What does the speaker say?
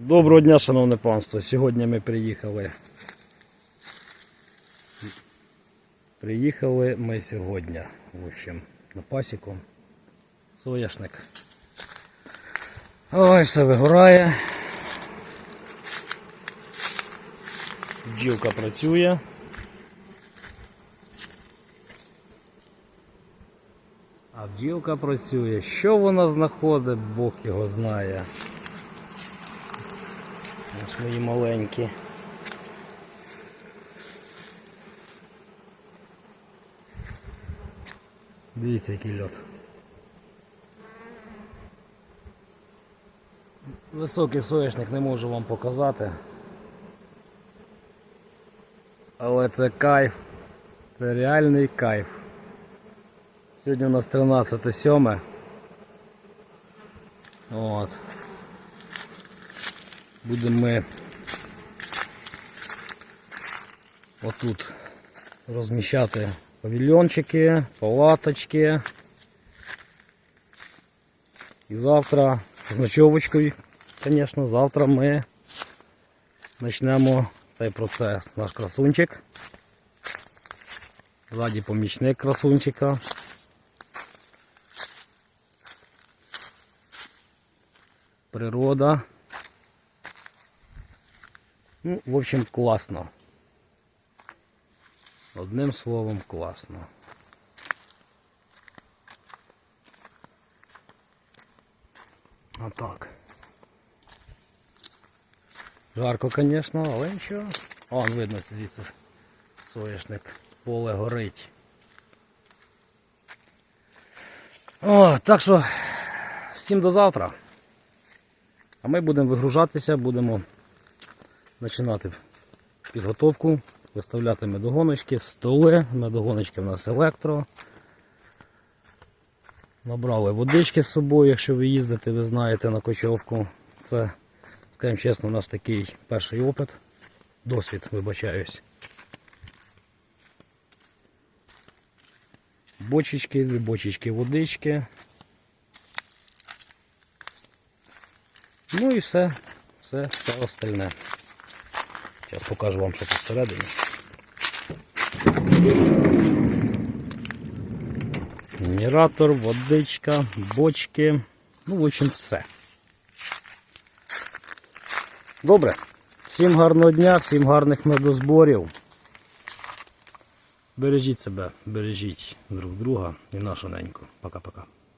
Доброго дня, шановне панство. Сьогодні ми приїхали. Приїхали ми сьогодні, в общем, на пасіку. Соняшник. Ой, все вигорає. Бджілка працює. А бджілка працює. Що вона знаходить, Бог його знає. Ось мої маленькі. Дивіться, який льот. Високий соняшник не можу вам показати. Але це кайф. Це реальний кайф. Сьогодні у нас 13 сьоме. От. Будемо ми отут розміщати павільйончики, палаточки. І завтра з ночовочкою, звісно, завтра ми почнемо цей процес. Наш красунчик. Ззаді помічник красунчика. Природа. Ну, в общем, класно. Одним словом, класно. А так. Жарко, звісно, але нічого. О, он видно звідси соняшник. Поле горить. О, так що всім до завтра. А ми будемо вигружатися, будемо починати підготовку, виставляти медогоночки, столи, медогоночки в нас електро. Набрали водички з собою, якщо ви їздите, ви знаєте на кочовку. Це, скажімо чесно, у нас такий перший опит. Досвід, вибачаюсь. Бочечки, дві бочечки водички. Ну і все, все, все остальне. Зараз покажу вам, що тут всередині. Генератор, водичка, бочки. Ну, в общем, все. Добре. Всім гарного дня, всім гарних медозборів. Бережіть себе, бережіть друг друга і нашу неньку. Пока-пока.